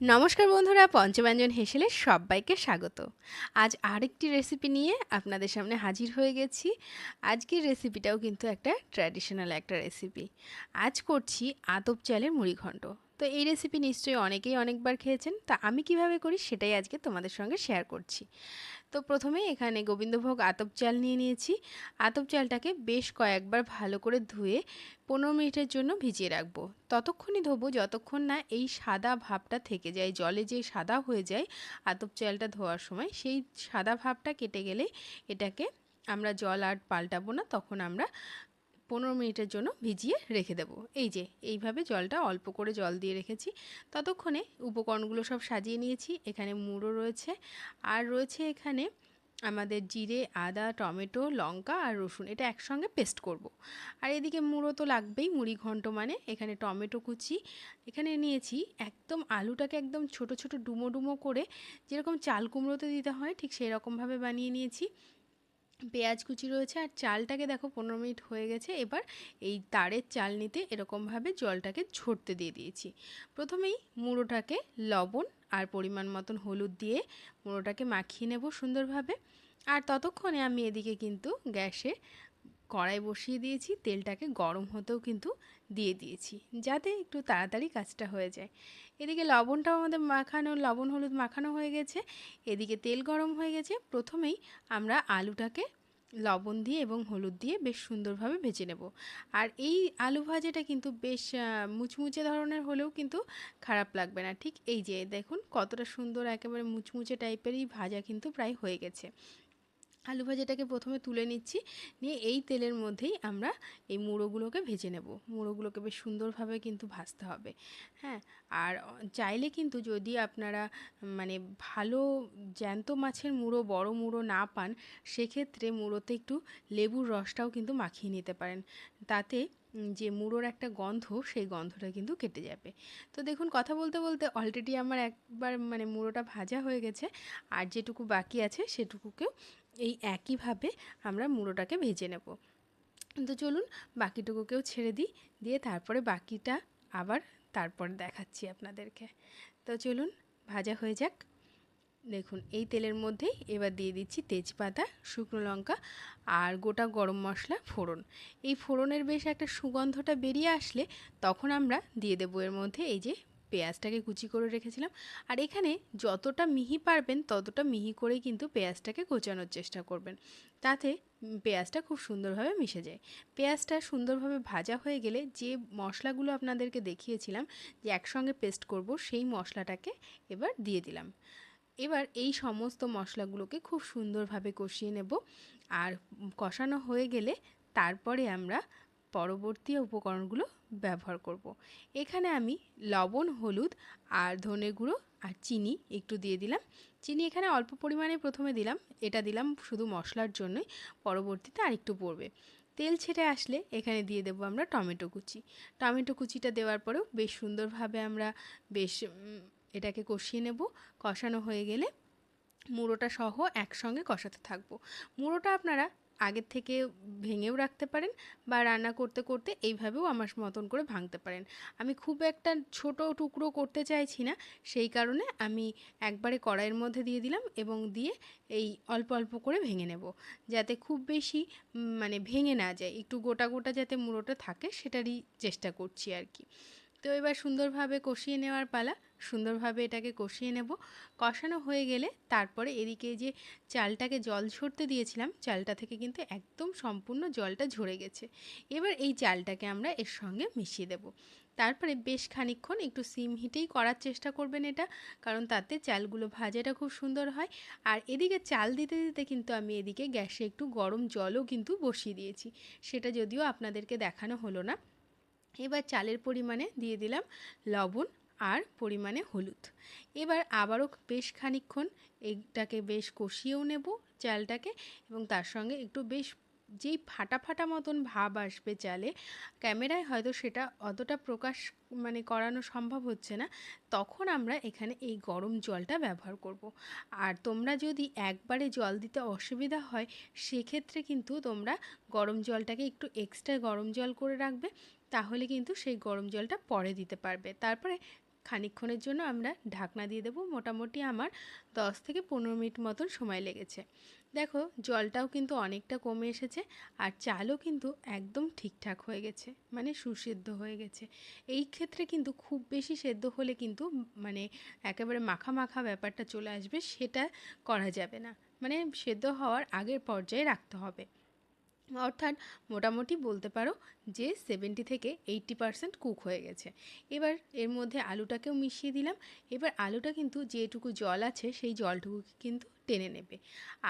নমস্কার বন্ধুরা, পঞ্চব্যঞ্জন হেসেলে সবাইকে স্বাগত। আজ আরেকটি রেসিপি নিয়ে আপনাদের সামনে হাজির হয়ে গেছি। আজকের রেসিপিটাও কিন্তু একটা ট্র্যাডিশনাল একটা রেসিপি আজ করছি আতপ চালের মুড়িঘণ্ট। তো এই রেসিপি নিশ্চয়ই অনেকেই অনেকবার খেয়েছেন। তা আমি কীভাবে করি সেটাই আজকে তোমাদের সঙ্গে শেয়ার করছি। তো প্রথমে এখানে গোবিন্দভোগ আতপ চাল নিয়ে নিয়েছি। আতপ চালটাকে বেশ কয়েকবার ভালো করে ধুয়ে পনেরো মিনিটের জন্য ভিজিয়ে রাখব। ততক্ষণই ধোবো, যতক্ষণ না এই সাদা ভাবটা থেকে যায়, জলে যে সাদা হয়ে যায় আতপ চালটা ধোয়ার সময়, সেই সাদা ভাবটা কেটে গেলে এটাকে আমরা জল আর পাল্টাবো না, তখন আমরা পনেরো মিনিটের জন্য ভিজিয়ে রেখে দেব। এই যে, এইভাবে জলটা অল্প করে জল দিয়ে রেখেছি। ততক্ষণে উপকরণগুলো সব সাজিয়ে নিয়েছি। এখানে মুড়ো রয়েছে। আর রয়েছে এখানে আমাদের জিরে, আদা, টমেটো, লঙ্কা আর রসুন। এটা একসঙ্গে পেস্ট করব। আর এদিকে মুড়ো তো লাগবেই, মুড়ি ঘন্ট মানে। এখানে টমেটো কুচি। এখানে নিয়েছি একদম আলুটাকে একদম ছোট ছোট ডুমো ডুমো করে যেরকম চাল কুমড়োতে দিতে হয়, ঠিক সেই রকমভাবে বানিয়ে নিয়েছি। পেঁয়াজ কুচি রয়েছে আর চালটাকে দেখো পনেরো মিনিট হয়ে গেছে। এবার এই তারের চাল নিতে এরকমভাবে জলটাকে ছড়তে দিয়ে দিয়েছি। প্রথমেই মুড়োটাকে লবণ আর পরিমাণ মতন হলুদ দিয়ে মুড়োটাকে মাখিয়ে নেব সুন্দরভাবে। আর ততক্ষণে আমি এদিকে কিন্তু গ্যাসে কড়াই বসিয়ে দিয়েছি, তেলটাকে গরম হতেও কিন্তু দিয়ে দিয়েছি, যাতে একটু তাড়াতাড়ি কাজটা হয়ে যায়। এদিকে লবণটাও আমাদের মাখানো, লবণ, হলুদ মাখানো হয়ে গেছে। এদিকে তেল গরম হয়ে গেছে। প্রথমেই আমরা আলুটাকে লবণ দিয়ে এবং হলুদ দিয়ে বেশ সুন্দরভাবে ভেজে নেব। আর এই আলু ভাজাটা কিন্তু বেশ মুচমুচে ধরনের হলেও কিন্তু খারাপ লাগবে না। ঠিক এই যে, দেখুন কতটা সুন্দর একেবারে মুচমুচে টাইপেরই ভাজা কিন্তু প্রায় হয়ে গেছে। আলু ভাজাটাকে প্রথমে তুলে নিচ্ছি, নিয়ে এই তেলের মধ্যেই আমরা এই মুড়োগুলোকে ভেজে নেব। মুড়োগুলোকে বেশ সুন্দরভাবে কিন্তু ভাজতে হবে। হ্যাঁ আর চাইলে কিন্তু যদি আপনারা মানে ভালো জ্যান্ত মাছের মুড়ো, বড় মুড়ো না পান, সেক্ষেত্রে মুড়োতে একটু লেবুর রসটাও কিন্তু মাখিয়ে নিতে পারেন। তাতে যে মুড়োর একটা গন্ধ, সেই গন্ধটা কিন্তু কেটে যাবে। তো দেখুন, কথা বলতে বলতে অলরেডি আমার একবার মানে মুড়োটা ভাজা হয়ে গেছে, আর যেটুকু বাকি আছে সেটুকুকেও এই একইভাবে আমরা মুড়োটাকে ভেজে নেব। তো চলুন বাকিটুকুকেও ছেড়ে দিই, দিয়ে তারপরে বাকিটা আবার তারপর দেখাচ্ছি আপনাদেরকে। তো চলুন ভাজা হয়ে যাক। দেখুন, এই তেলের মধ্যেই এবার দিয়ে দিচ্ছি তেজপাতা, শুকনো লঙ্কা আর গোটা গরম মশলা ফোড়ন। এই ফোড়নের বেশ একটা সুগন্ধটা বেরিয়ে আসলে তখন আমরা দিয়ে দেবো এর মধ্যে এই যে পেঁয়াজটাকে কুচি করে রেখেছিলাম। আর এখানে যতটা মিহি পারবেন, ততটা মিহি করেই কিন্তু পেঁয়াজটাকে কোচানোর চেষ্টা করবেন। তাতে পেঁয়াজটা খুব সুন্দরভাবে মিশে যায়। পেঁয়াজটা সুন্দরভাবে ভাজা হয়ে গেলে যে মশলাগুলো আপনাদেরকে দেখিয়েছিলাম, যে একসঙ্গে পেস্ট করব, সেই মশলাটাকে এবার দিয়ে দিলাম। এবার এই সমস্ত মশলাগুলোকে খুব সুন্দরভাবে কষিয়ে নেব। আর কষানো হয়ে গেলে তারপরে আমরা পরবর্তী উপকরণগুলো ব্যবহার করব। এখানে আমি লবণ, হলুদ আর ধনে গুঁড়ো আর চিনি একটু দিয়ে দিলাম। চিনি এখানে অল্প পরিমাণে প্রথমে দিলাম। এটা দিলাম শুধু মশলার জন্যই। পরবর্তীতে আরেকটু পড়বে। তেল ছেটে আসলে এখানে দিয়ে দেবো আমরা টমেটো কুচি। টমেটো কুচিটা দেওয়ার পরেও বেশ সুন্দরভাবে আমরা বেশ এটাকে কষিয়ে নেব। কষানো হয়ে গেলে মুড়োটা সহ একসঙ্গে কষাতে থাকব। মুড়োটা আপনারা আগের থেকে ভেঙেও রাখতে পারেন বা রান্না করতে করতে এইভাবেও আমার মতন করে ভাঙতে পারেন। আমি খুব একটা ছোট টুকরো করতে চাইছি না, সেই কারণে আমি একবারে কড়াইয়ের মধ্যে দিয়ে দিলাম এবং দিয়ে এই অল্প অল্প করে ভেঙে নেব। যাতে খুব বেশি মানে ভেঙে না যায়, একটু গোটা গোটা যাতে মুড়োটা থাকে সেটারই চেষ্টা করছি আর কি। তো এবার সুন্দরভাবে কষিয়ে নেওয়ার পালা। সুন্দরভাবে এটাকে কষিয়ে নেব। কষানো হয়ে গেলে তারপরে এদিকে যে চালটাকে জল ঝরতে দিয়েছিলাম, চালটা থেকে কিন্তু একদম সম্পূর্ণ জলটা ঝরে গেছে। এবার এই চালটাকে আমরা এর সঙ্গে মিশিয়ে দেব। তারপরে বেশ খানিক্ষণ একটু সিম হিটেই করার চেষ্টা করবেন এটা, কারণ তাতে চালগুলো ভাজাটা খুব সুন্দর হয়। আর এদিকে চাল দিতে দিতে কিন্তু আমি এদিকে গ্যাসে একটু গরম জলও কিন্তু বসিয়ে দিয়েছি। সেটা যদিও আপনাদেরকে দেখানো হলো না। এবার চালের পরিমাণে দিয়ে দিলাম লবণ আর পরিমাণে হলুদ। এবার আবারও বেশ খানিক্ষণ এইটাকে বেশ কষিয়েও নেব চালটাকে এবং তার সঙ্গে একটু বেশ যেই ফাটা ফাটা মতন ভাব আসবে চালে, ক্যামেরায় হয়তো সেটা অতটা প্রকাশ মানে করানো সম্ভব হচ্ছে না, তখন আমরা এখানে এই গরম জলটা ব্যবহার করব। আর তোমরা যদি একবারে জল দিতে অসুবিধা হয়, সেক্ষেত্রে কিন্তু তোমরা গরম জলটাকে একটু এক্সট্রা গরম জল করে রাখবে, তাহলে কিন্তু সেই গরম জলটা পরে দিতে পারবে তারপরে খানিকক্ষণের জন্য আমরা ঢাকনা দিয়ে দেবো। মোটামুটি আমার দশ থেকে পনেরো মিনিট মতন সময় লেগেছে। দেখো, জলটাও কিন্তু অনেকটা কমে এসেছে আর চালও কিন্তু একদম ঠিকঠাক হয়ে গেছে মানে সুসেদ্ধ হয়ে গেছে। এই ক্ষেত্রে কিন্তু খুব বেশি সেদ্ধ হলে কিন্তু মানে একেবারে মাখা মাখা ব্যাপারটা চলে আসবে, সেটা করা যাবে না। মানে সেদ্ধ হওয়ার আগের পর্যায়ে রাখতে হবে। অর্থাৎ মোটামুটি বলতে পারো যে সেভেন্টি থেকে এইট্টি পারসেন্ট কুক হয়ে গেছে। এবার এর মধ্যে আলুটাকেও মিশিয়ে দিলাম। এবার আলুটা কিন্তু যেটুকু জল আছে সেই জলটুকু কিন্তু টেনে নেবে।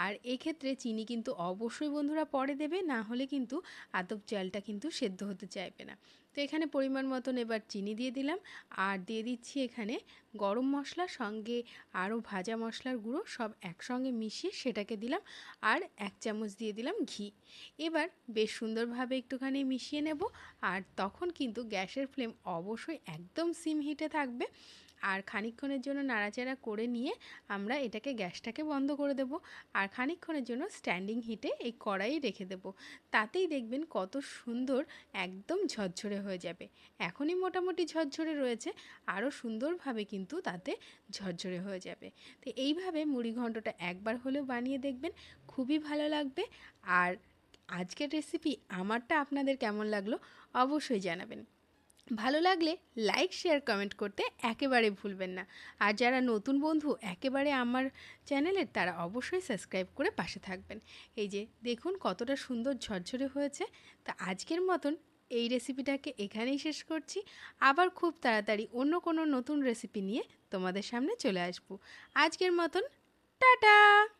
আর এক্ষেত্রে চিনি কিন্তু অবশ্যই বন্ধুরা পরে দেবে, না হলে কিন্তু আতপ চালটা কিন্তু সেদ্ধ হতে চাইবে না। তো এখানে পরিমাণ মতন এবার চিনি দিয়ে দিলাম। আর দিয়ে দিচ্ছি এখানে গরম মশলা, সঙ্গে আরও ভাজা মশলার গুঁড়ো, সব একসঙ্গে মিশিয়ে সেটাকে দিলাম। আর এক চামচ দিয়ে দিলাম ঘি। এবার বেশ সুন্দরভাবে একটুখানি মিশিয়ে নেব। আর তখন কিন্তু গ্যাসের ফ্লেম অবশ্যই একদম সিম হিটে থাকবে। আর খানিকক্ষণের জন্য নাড়াচাড়া করে নিয়ে আমরা এটাকে গ্যাসটাকে বন্ধ করে দেব আর খানিকক্ষণের জন্য স্ট্যান্ডিং হিটে এই কড়াই রেখে দেব। তাতেই দেখবেন কত সুন্দর একদম ঝরঝরে হয়ে যাবে। এখনই মোটামুটি ঝরঝরে রয়েছে, আরও সুন্দরভাবে কিন্তু তাতে ঝরঝরে হয়ে যাবে। তো এইভাবে মুড়ি ঘণ্টটা একবার হলেও বানিয়ে দেখবেন, খুবই ভালো লাগবে। আর আজকের রেসিপি আমারটা আপনাদের কেমন লাগল অবশ্যই জানাবেন। ভালো লাগলে লাইক শেয়ার কমেন্ট করতে একেবারে ভুলবেন না। আর যারা নতুন বন্ধু, একেবারে আমার চ্যানেলের তারা অবশ্যই সাবস্ক্রাইব করে পাশে থাকবেন। এই যে দেখুন কতটা সুন্দর ঝরঝরে হয়েছে। তা আজকের মতন এই রেসিপিটাকে এখানেই শেষ করছি। আবার খুব তাড়াতাড়ি অন্য কোনো নতুন রেসিপি নিয়ে তোমাদের সামনে চলে আসব। আজকের মতন, টাটা!